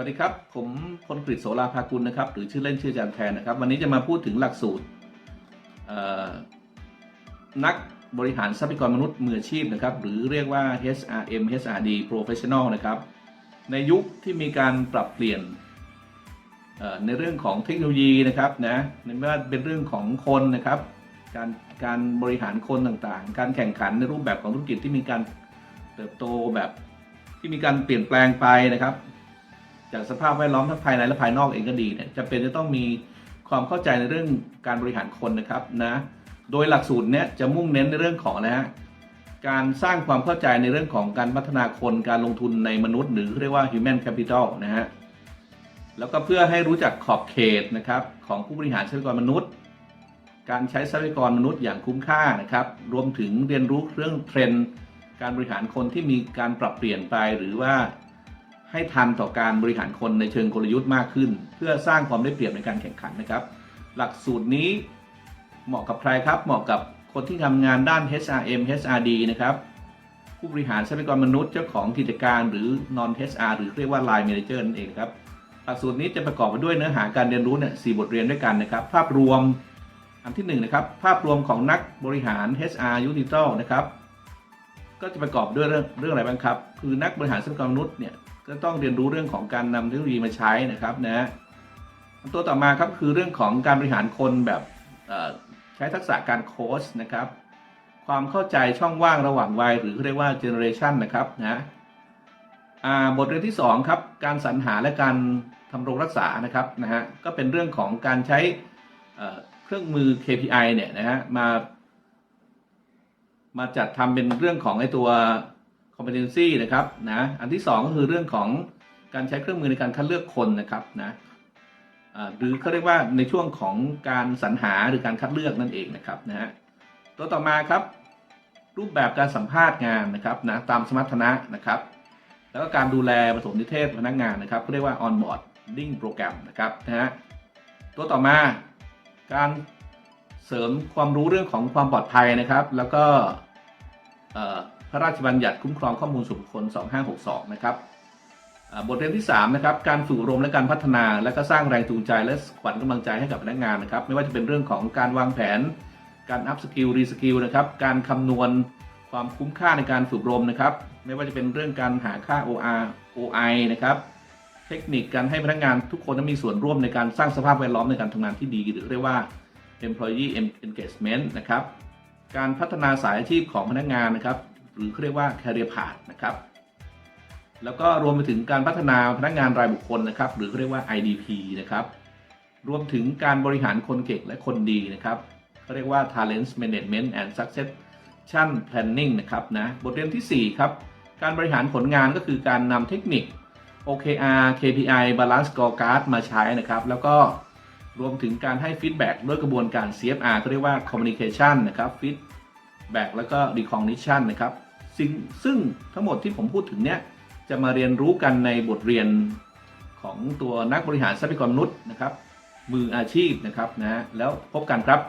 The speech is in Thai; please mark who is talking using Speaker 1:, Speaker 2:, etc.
Speaker 1: วัสดีครับ ผมพลกฤษโสราภากุลนะครับ หรือชื่อเล่นชื่อจารย์แทนนะครับ วันนี้จะมาพูดถึงหลักสูตรนักบริหารทรัพยากรมนุษย์มืออาชีพนะครับ หรือเรียกว่า HRM HRD Professional นะครับ ในยุคที่มีการปรับเปลี่ยนในเรื่องของเทคโนโลยีนะครับนะไม่ว่าเป็นเรื่องของคนนะครับ การการบริหารคนต่างๆ การแข่งขันในรูปแบบของธุรกิจที่มีการเติบโตแบบที่มีการเปลี่ยนแปลงไปนะครับ จากสภาพแวดล้อมทั้งภายในและภายนอกเองก็ดีเนี่ยจะเป็นจะต้องมีความเข้าใจในเรื่องการบริหารคนนะครับนะโดยหลักสูตรเนี้ยจะมุ่งเน้นในเรื่องของนะฮะการสร้างความเข้าใจในเรื่องของการพัฒนาคนการลงทุนในมนุษย์ หรือเรียกว่า human capital นะฮะแล้วก็เพื่อให้รู้จักขอบเขตนะครับของผู้บริหารทรัพยากรมนุษย์ การใช้ทรัพยากรมนุษย์อย่างคุ้มค่านะครับ รวมถึงเรียนรู้เรื่องเทรนด์การบริหารคนที่มีการปรับเปลี่ยนไปหรือว่า ให้ทันต่อการบริหารคนในเชิงกลยุทธ์มากขึ้น เพื่อสร้างความได้เปรียบในการแข่งขันนะครับ หลักสูตรนี้เหมาะกับใครครับ เหมาะกับคนที่ทำงานด้าน HRM HRD นะครับ ผู้บริหารทรัพยากรมนุษย์เจ้าของกิจการหรือ non HR หรือเรียกว่า Line Manager นั่นเองครับ หลักสูตรนี้จะประกอบไปด้วยเนื้อหาการเรียนรู้เนี่ยสบทเรียนด้วยกันนะครับ ภาพรวมอันที่หนึ่งนะครับ ภาพรวมของนักบริหาร HR u n i t a l นะครับ ก็จะประกอบด้วยเรื่องเรื่องอะไรบ้างครับ คือนักบริหารทรัพยากรมนุษย์เนี่ย ก็ต้องเรียนรู้เรื่องของการนำเทคโนโลยีมาใช้นะครับนะตัวต่อมาครับคือเรื่องของการบริหารคนแบบใช้ทักษะการโค้ชนะครับ ความเข้าใจช่องว่างระหว่างวัยหรือเรียกว่าเจเนอเรชันนะครับนะบทเรียนที่สองครับการสรรหาและการทำรงรักษานะครับนะฮะก็เป็นเรื่องของการใช้เอ่อเครื่องมือ KPI เนี่ยนะฮะมามาจัดทำเป็นเรื่องของไอตัว competency นะครับนะอันที่ 2 ก็คือเรื่องของการใช้เครื่องมือในการคัดเลือกคนนะครับนะหรือเขาเรียกว่าในช่วงของการสรรหาหรือการคัดเลือกนั่นเองนะครับนะฮะตัวต่อมาครับ รูปแบบการสัมภาษณ์งานนะครับนะตามสมรรถนะนะครับ แล้วก็การดูแลปฐมนิเทศพนักงานนะครับเขาเรียกว่า onboarding โปรแกรมนะครับนะฮะตัวต่อมาการเสริมความรู้เรื่องของความปลอดภัยนะครับ แล้วก็ พระราชบัญญัติคุ้มครองข้อมูลส่วนบุคคล 2562 นะครับบทเรียนที่3นะครับการฝึกอบรมและการพัฒนา และก็สร้างแรงจูงใจและขวัญกำลังใจให้กับพนักงานนะครับ ไม่ว่าจะเป็นเรื่องของการวางแผน การอัพสกิลรีสกิลนะครับ การคำนวณความคุ้มค่าในการฝึกอบรมนะครับ ไม่ว่าจะเป็นเรื่องการหาค่า OR OI นะครับ เทคนิคการให้พนักงานทุกคนมีส่วนร่วมในการสร้างสภาพแวดล้อมในการทำงานที่ดี หรือเรียกว่า employee engagement นะครับ การพัฒนาสายอาชีพของพนักงานนะครับ รือเขาเรียกว่า career path นะครับ แล้วก็รวมไปถึงการพัฒนาพนักงานรายบุคคลนะครับ หรือเขาเรียกว่า IDP นะครับ รวมถึงการบริหารคนเก่งและคนดีนะครับเขาเรียกว่า talent management and succession planning นะครับนะ บทเรียนทีสี่4 ครับ การบริหารผลงานก็คือการนำเทคนิค OKR KPI Balance Scorecard มาใช้นะครับ แล้วก็รวมถึงการให้ฟีดแบ็กด้วยกระบวนการ CFR ก็เรียกว่า Communication นะครับ Feedback แล้วก็ Recognition นะครับ ซึ่งซึ่งทั้งหมดที่ผมพูดถึงเนี้ยจะมาเรียนรู้กันในบทเรียนของตัวนักบริหารทรัพยากรมนุษย์นะครับ มืออาชีพนะครับนะแล้วพบกันครับ